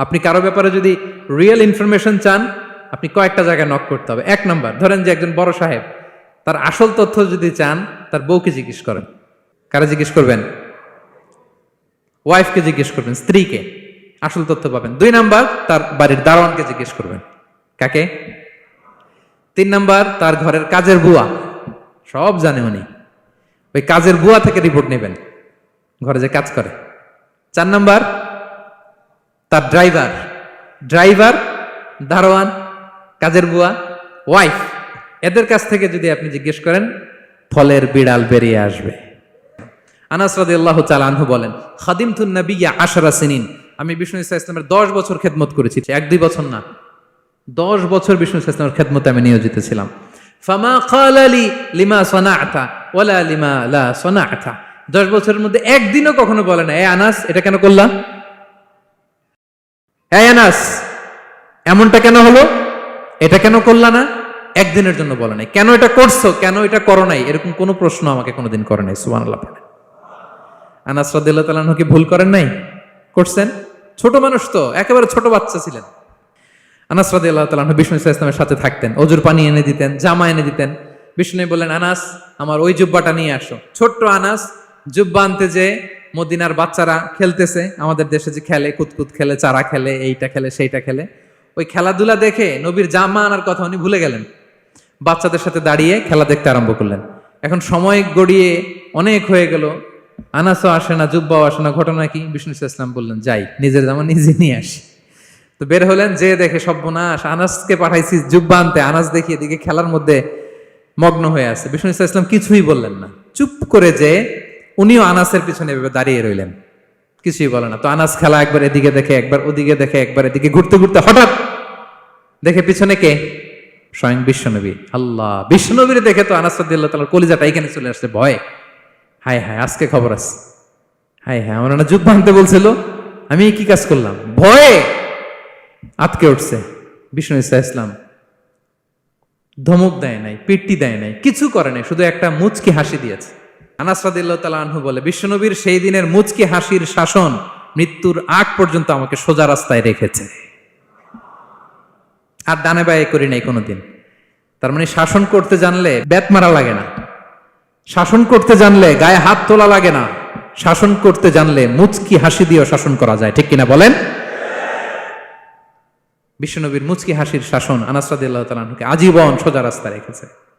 আপনি কারও ব্যাপারে যদি রিয়েল ইনফরমেশন চান, আপনি কয়েকটা জায়গায় নক করতে হবে। এক নাম্বার ধরেন যে একজন বড় সাহেব, তার আসল তথ্য যদি চান, তার বউকে জিজ্ঞেস করেন। কারা জিজ্ঞেস করবেন? ওয়াইফকে জিজ্ঞেস করবেন, স্ত্রীকে। আসল তথ্য পাবেন। দুই নাম্বার তার বাড়ির দারোয়ানকে জিজ্ঞেস করবেন। কাকে? তিন নাম্বার তার ঘরের কাজের বুয়া। সব জানে উনি। ওই কাজের বুয়া থেকে রিপোর্ট নেবেন। ঘরে যে কাজ করে। চার নাম্বার তার ড্রাইভার ড্রাইভার দারোয়ান, কাজের বুয়া ওয়াইফ এদের কাছ থেকে যদি আপনি জিজ্ঞেস করেন, ফলের বিড়াল বেরিয়ে আসবে। আনাস রাদিয়াল্লাহু তাআলা আনহু বলেন, খাদিমতুন নাবিয়্যা আশরা সিনিন। আমি বিষ্ণু ইসা ইসলামের দশ বছর খেদমত করেছি, এক দুই বছর না। দশ বছর বিষ্ণু ইসা ইসলামের খেদমতে আমি নিয়োজিত ছিলাম। ফামা কালালি লিমা সনাআতা ওয়ালা লিমা লা সনাআতা। দশ বছরের মধ্যে একদিনও কখনো বলে না এ আনাস, এটা কেন করলা? আনাস এমনটা কেন হলো? এটা কেন করলা না? একদিনের জন্য বলে নাই। কেন এটা করছ? কেন এটা করো নাই? এরকম কোনো প্রশ্ন আমাকে কোনোদিন করে নাই, সুবহানাল্লাহ পড়ে আনাস আনহু কি ভুল করেন নাই? করছেন? ছোট মানুষ তো, একেবারে ছোট বাচ্চা ছিলেন। আনাস রাদিয়াল্লাহু তাআলা আনহু বিষ্ণু ইসলামের সাথে থাকতেন, অজুর পানি এনে দিতেন, জামা এনে দিতেন। বিষ্ণু বললেন, আনাস, আমার ওই জুব্বাটা নিয়ে আসো। ছোট্ট আনাস, জুব্বা আনতে যে মদিনার বাচ্চারা খেলতেছে, আমাদের দেশে যে খেলে, কুতকুত খেলে, চারা খেলে, এইটা খেলে, সেইটা খেলে। ওই খেলাধুলা দেখে নবীর জামা আনার কথা উনি ভুলে গেলেন। বাচ্চাদের সাথে দাঁড়িয়ে খেলা দেখতে আরম্ভ করলেন। এখন সময় গড়িয়ে অনেক হয়ে গেল। আনাসও আসে না, জুব্বাও আসে না। ঘটনা কি? বিষ্ণু ইসলাম বললেন, যাই, নিজের জামা নিজে নিয়ে আসি। তো বের হলেন, যে দেখে সর্বনাশ, আনাসকে পাঠাইছি জুব্বা আনতে। আনাস দেখি এদিকে খেলার মধ্যে মগ্ন হয়ে আছে। বিষ্ণু ইসলাম কিছুই বললেন না। চুপ করে যে উনিও আনাসের পিছনে এভাবে দাঁড়িয়ে রইলেন। কিছুই বলে না। তো আনাস খেলা একবার এদিকে দেখে, একবার ওদিকে দেখে, একবার এদিকে ঘুরতে ঘুরতে হঠাৎ দেখে পিছনে কে? স্বয়ং বিশ্বনবী। আল্লাহ, বিশ্বনবীর দেখে তো আনাস কলিজাটা এখানে চলে আসছে ভয়। হায় হায়, আজকে খবর আছে। হায় হায়, আমার না যুদ্ধ আনতে বলছিল, আমি কি কাজ করলাম? ভয়ে আটকে উঠছে। বিষ্ণু ইসা ইসলাম ধমক দেয় নাই, পিট্টি দেয় নাই, কিছু করে নাই, শুধু একটা মুচকি হাসি দিয়েছে। আনাস রাদিল্লাহ তালা আনহু বলে, বিশ্বনবীর সেই দিনের মুচকি হাসির শাসন মৃত্যুর আগ পর্যন্ত আমাকে সোজা রাস্তায় রেখেছে। আর ডানে বায়ে করি নাই কোনোদিন। তার মানে শাসন করতে জানলে মারা লাগে না। শাসন করতে জানলে গায়ে হাত তোলা লাগে না। শাসন করতে জানলে মুচকি হাসি দিয়েও শাসন করা যায়। ঠিক কিনা বলেন? বিশ্বনবীর মুচকি হাসির শাসন আনাসরাদিল্লাহ তালাহুকে আজীবন সোজা রাস্তা রেখেছে।